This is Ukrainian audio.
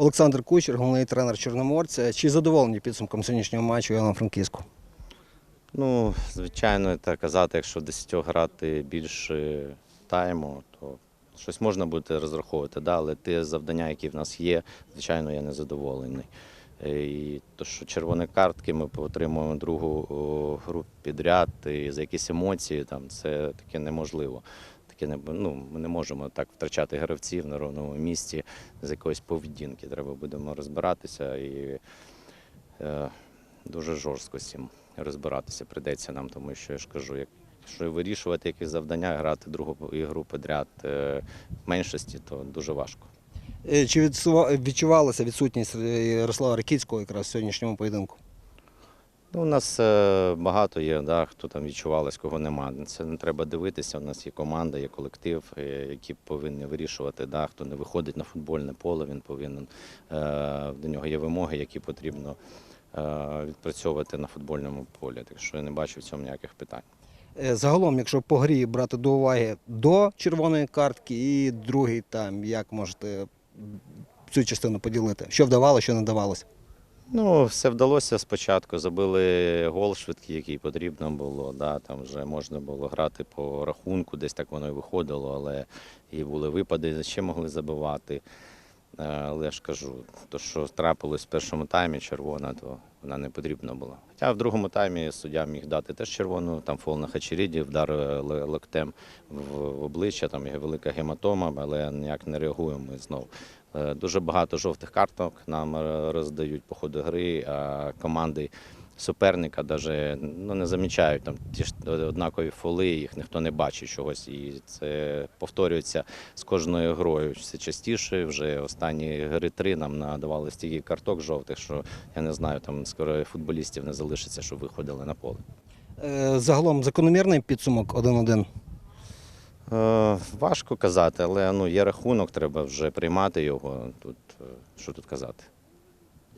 Олександр Кучер, головний тренер Чорноморця. Чи задоволені підсумком сьогоднішнього матчу Івано-Франківську? Ну, звичайно, так казати, якщо 10 грати більше тайму, то щось можна буде розраховувати, да? але ті завдання, які в нас є, звичайно, я не задоволений. І то, що червоні картки ми отримуємо другу гру підряд, і за якісь емоції, там, це таке неможливо. Таке не, ну, ми не можемо так втрачати гравців на ровному місці з якоїсь поведінки. Треба будемо розбиратися і е, дуже жорстко цим розбиратися прийдеться нам, тому що я ж кажу, як- якщо вирішувати якісь завдання, грати другу ігру підряд е, в меншості, то дуже важко. Е, Чи відчувалася відсутність е, Ярослава Ракіцького якраз в сьогоднішньому поєдинку? Ну, у нас е, багато є, да, хто там відчувалось, кого нема. Це не треба дивитися. У нас є команда, є колектив, е, які повинні вирішувати. Да, хто не виходить на футбольне поле, він повинен е, до нього є вимоги, які потрібно відпрацьовувати на футбольному полі. Так що я не бачу в цьому ніяких питань. Загалом, якщо по грі брати до уваги до червоної картки і другий там, як можете цю частину поділити? Що вдавалося, що не давалося? Ну, все вдалося спочатку. Забили гол швидкий, який потрібно було. Да, там вже можна було грати по рахунку, десь так воно і виходило, але і були випади, ще могли забивати. Е, Але я ж кажу, то, що трапилось в першому таймі червона, то вона не потрібна була. Хоча в другому таймі суддя міг дати теж червону, там фол на Хачеріді, вдар е, локтем в обличчя, там є велика гематома, але ніяк не реагуємо знову. Е, Дуже багато жовтих карток нам е, роздають по ходу гри, а команди суперника навіть ну, не замічають там ті ж однакові фоли, їх ніхто не бачить чогось. І це повторюється з кожною грою. Все частіше. Вже останні гри три нам надавали стільки карток жовтих, що я не знаю, там скоро футболістів не залишиться, щоб виходили на поле. Е, Загалом закономірний підсумок 1-1. Е, важко казати, але ну, є рахунок, треба вже приймати його. Тут е, що тут казати.